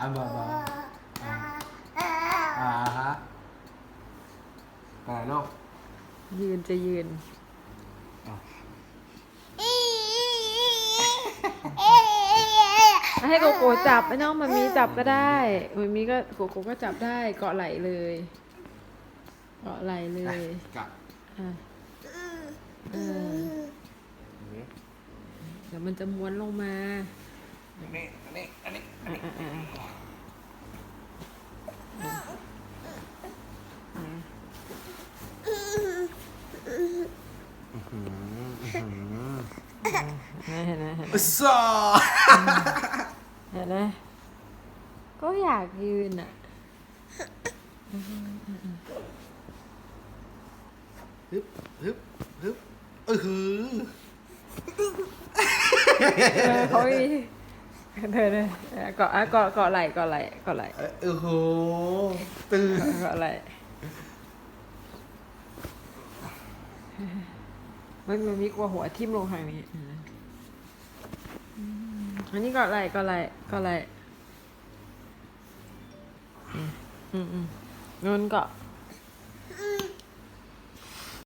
อะบาบาอะอ่าฮะไปไหนลูกยืนจะยืน ให้โกโก้จับไม่น้องมันมีจับก็ได้มันมีก็โกโก้ก็จับได้เกาะไหลเลย เกาะไหลเลยกลับอะเออเดี๋ยวมันจะม้วนลงมา อันนี้อันนี้อันนี้อะอะอะอะ เห็นไหมเห็นไหมอุซอเห็นไหมก็อยากยืนอะฮึบฮึบฮึบเออหือเอเขามีเธอเนี่ยเกาะเกาะเกาะไหลเกาะไหลเกาะไหลเออเออโหตื่นเกาะไหล มันมันมีกลัวหัวทิ่มลงทางนี้อืมอันนี้เกาะไหลเกาะไหลเกาะไหลอืมอืมอืมเงินเกาะ